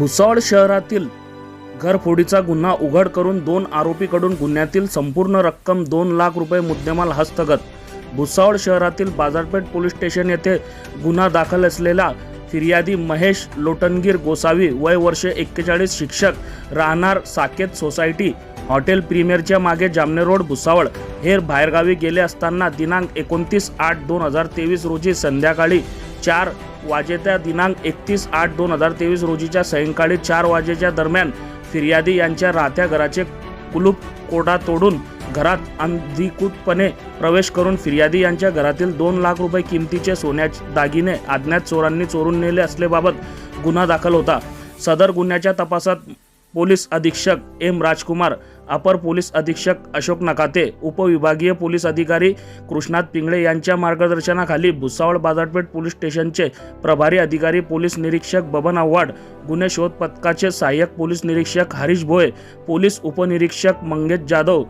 भुसावळ शहरातील घरफोडीचा गुन्हा उघड करून दोन आरोपीकडून गुन्ह्यातील संपूर्ण रक्कम दोन लाख रुपये मुद्देमाल हस्तगत. भुसावळ शहरातील बाजारपेठ पोलीस स्टेशन येथे गुन्हा दाखल असलेला फिर्यादी महेश लोटनगीर गोसावी वय वर्ष एक्केचाळीस शिक्षक राहणार साकेत सोसायटी हॉटेल प्रीमियरच्या मागे जामने रोड भुसावळ. हे बाहेरगावी गेले असताना दिनांक एकोणतीस आठ दोन हजार तेवीस रोजी संध्याकाळी चार वाजेत्या दिनांक एकतीस आठ दोन हजार तेवीस रोजीच्या सायंकाळी चार वाजेच्या दरम्यान फिर्यादी यांच्या राहत्या घराचे कुलूप कोडा तोडून घरात अनधिकृतपणे प्रवेश करून फिर्यादी यांच्या घरातील दोन लाख रुपये किमतीचे सोन्याचे दागिने अज्ञात चोरांनी चोरून नेले असल्याबाबत गुन्हा दाखल होता. सदर गुन्ह्याच्या तपासात पोलीस अधीक्षक एम राजकुमार अपर पोलीस अधीक्षक अशोक नकाते उपविभागीय पोलीस अधिकारी कृष्णात पिंगळे यांच्या मार्गदर्शनाखाली भुसावळ बाजारपेठ पोलीस स्टेशनचे प्रभारी अधिकारी पोलीस निरीक्षक बबन आव्हाड गुन्हे शोध पथकाचे सहाय्यक पोलीस निरीक्षक हरीश भोये पोलीस उपनिरीक्षक मंगेश जाधव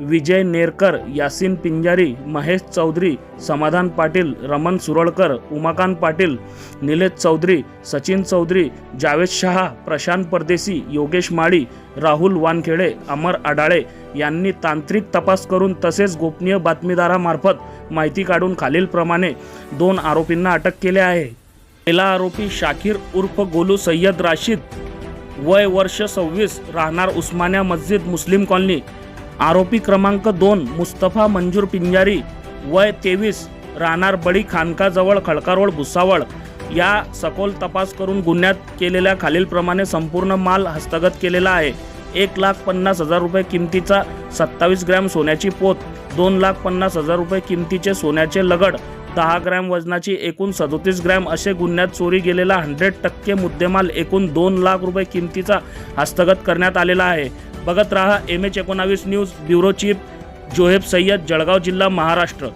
विजय नेरकर यासिन पिंजारी महेश चौधरी समाधान पाटील रमण सुरळकर उमाकांत पाटील निलेश चौधरी सचिन चौधरी जावेद शहा प्रशांत परदेसी योगेश माळी राहुल वानखेडे अमर आडाळे यांनी तांत्रिक तपास करून तसेच गोपनीय बातमीदारामार्फत माहिती काढून खालीलप्रमाणे दोन आरोपींना अटक केले आहे. पहिला आरोपी शाकीर उर्फ गोलू सय्यद राशीद वय वर्ष सव्वीस राहणार उस्मानिया मस्जिद मुस्लिम कॉलनी. आरोपी क्रमांक दोन मुस्तफा मंजूर पिंजारी वय तेवीस राहणार बडी खानकाजवळ खडकारोड भुसावळ या सखोल तपास करून गुन्ह्यात केलेल्या खालीलप्रमाणे संपूर्ण माल हस्तगत केलेला आहे. एक लाख पन्नास हजार रुपये किमतीचा सत्तावीस ग्रॅम सोन्याची पोत दोन लाख पन्नास हजार रुपये किमतीचे सोन्याचे लगड दहा ग्रॅम वजनाची एकूण सदोतीस ग्रॅम असे गुन्ह्यात चोरी गेलेला हंड्रेड टक्के मुद्देमाल एकूण दोन लाख रुपये किमतीचा हस्तगत करण्यात आलेला आहे. बघत रहा एम एच एकोणावीस news bureau chief Zoheb Sayyed Jalgaon जिल्हा महाराष्ट्र.